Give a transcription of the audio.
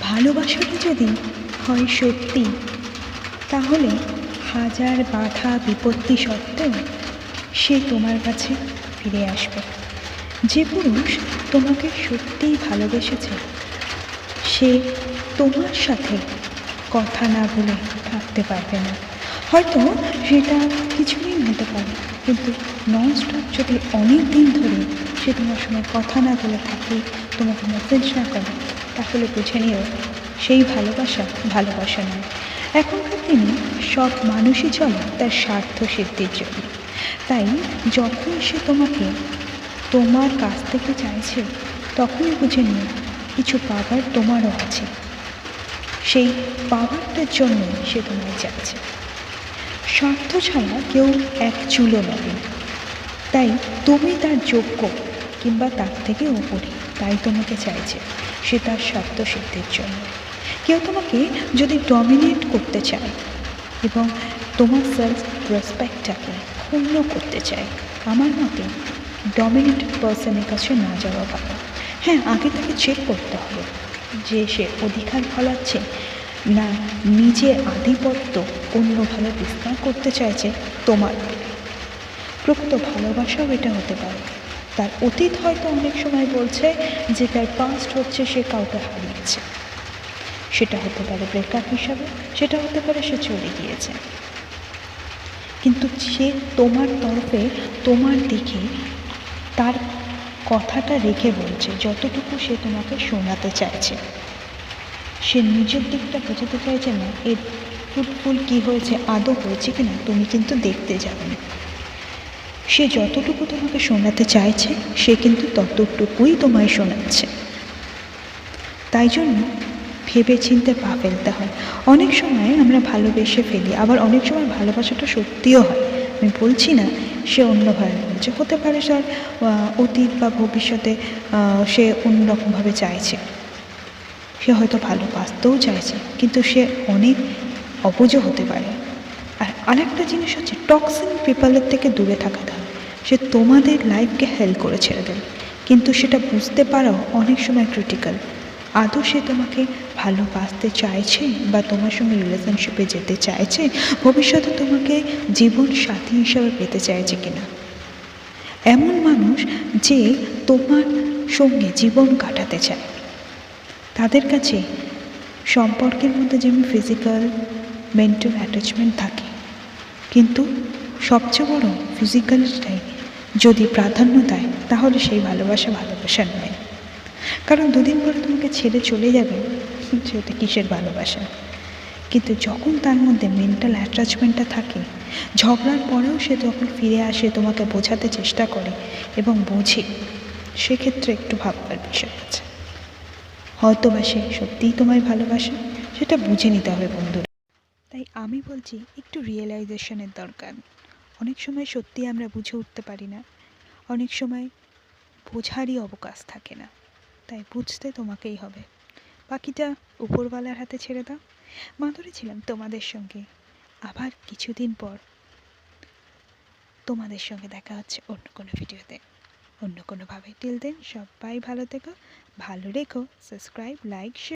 ভালোবাসাটা যদি হয় সত্যি, তাহলে হাজার বাধা বিপত্তি সত্ত্বেও সে তোমার কাছে ফিরে আসবে। যে পুরুষ তোমাকে সত্যিই ভালোবেসেছে, সে তোমার সাথে কথা না বলে থাকতে পারবে না। হয়তো সেটা কিছুদিন হতে পারে, কিন্তু ননস্টপ যদি অনেক দিন ধরে সে তোমার সঙ্গে কথা না বলে থাকে, তোমাকে মেসেজ না করে, তাহলে বুঝে নিও সেই ভালোবাসা ভালোবাসা নয়। এখনকার দিনে সব মানুষই চলে তার স্বার্থ সিদ্ধির জন্য। তাই যখন সে তোমাকে তোমার কাছ থেকে চাইছে, তখনই বুঝে নিও কিছু পাবার তোমারও আছে। সেই পাওয়ারটার জন্য সে তোমায় চাইছে। স্বার্থ ছাড়া কেউ এক চুলো নবে তাই তুমি তার যোগ্য কিংবা তার থেকে উপরে, তাই তোমাকে চাইছে সে তার স্বার্থ সিদ্ধির জন্য। কেউ তোমাকে যদি ডমিনেট করতে চায় এবং তোমার সেলফ রেসপেক্টটাকে ক্ষুণ্ণ করতে চায়, আমার মতে ডমিনেট পার্সনের কাছে না যাওয়া ভালো। হ্যাঁ আগে থেকে চেক করতে হবে যে সে অধিকার ফলাচ্ছে না নিজের আধিপত্য অন্যভাবে বিস্তার করতে চাইছে তোমার। প্রকৃত ভালোবাসাও এটা হতে পারে। তার অতীত হয়তো অনেক সময় বলছে যে তার পাস্ট হচ্ছে, সে কাউকে হারিয়েছে। সেটা হতে পারে ব্রেকআপ হিসাবে, সেটা হতে পারে সে চলে গিয়েছে। কিন্তু সে তোমার তরফে, তোমার দিকে তার কথাটা রেখে বলছে, যতটুকু সে তোমাকে শোনাতে চাইছে। সে নিজের দিকটা বোঝাতে চাইছে না এর ফুটফুল কী হয়েছে আদৌ হয়েছে কি না তুমি কিন্তু দেখতে যাবে না। সে যতটুকু তোমাকে শোনাতে চাইছে সে কিন্তু ততটুকুই তোমায় শোনাচ্ছে। তাই জন্য ভেবে চিনতে পা ফেলতে হয়। অনেক সময় আমরা ভালোবেসে ফেলি আবার অনেক সময় ভালোবাসাটা সত্যিও হয়। আমি বলছি না সে অন্যভাবে বলছে হতে পারে আহ, অতীত বা ভবিষ্যতে সে অন্যরকমভাবে চাইছে। সে হয়তো ভালোবাসতেও চাইছে, কিন্তু সে অনেক অবুঝও হতে পারে। আর আরেকটা জিনিস হচ্ছে টক্সিন পিপলের থেকে দূরে থাকা হবে সে তোমাদের লাইফকে হেল্প করে ছেড়ে দেয়। কিন্তু সেটা বুঝতে পারাও অনেক সময় ক্রিটিক্যাল আদৌ সে তোমাকে ভালোবাসতে চাইছে বা তোমার সঙ্গে রিলেশনশিপে যেতে চাইছে? ভবিষ্যতে তোমাকে জীবন সাথী হিসাবে পেতে চাইছে কিনা? এমন মানুষ যে তোমার সঙ্গে জীবন কাটাতে চায়। তাদের কাছে সম্পর্কের মধ্যে যেমন ফিজিক্যাল মেন্টাল অ্যাটাচমেন্ট থাকে, কিন্তু সবচেয়ে বড় ফিজিক্যালটাই যদি প্রাধান্য দেয়, তাহলে সেই ভালোবাসা ভালোবাসা নয়। কারণ দুদিন পরে তোমাকে ছেড়ে চলে যাবে সেটা কিসের ভালোবাসা? কিন্তু যখন তার মধ্যে মেন্টাল অ্যাটাচমেন্টটা থাকে, ঝগড়ার পরেও সে যখন ফিরে আসে, তোমাকে বোঝাতে চেষ্টা করে এবং বোঝে, সেক্ষেত্রে একটু ভাববার বিষয় আছে। হয়তো বা সে সত্যিই তোমায় ভালোবাসে, সেটা বুঝে নিতে হবে বন্ধুরা। তাই আমি বলছি, একটু রিয়েলাইজেশনের দরকার। অনেক সময় সত্যি আমরা বুঝে উঠতে পারি না। অনেক সময় বোঝারই অবকাশ থাকে না। তাই বুঝতে তোমাকেই হবে। বাকিটা উপরওয়ালার হাতে ছেড়ে দাও। মাধুরী ছিলাম তোমাদের সঙ্গে। আবার কিছুদিন পর তোমাদের সঙ্গে দেখা হচ্ছে অন্য কোনো ভিডিওতে। অন্য কোনোভাবে। টিল দেন সবাই ভালো থেকো ভালো রেখো সাবস্ক্রাইব লাইক শেয়ার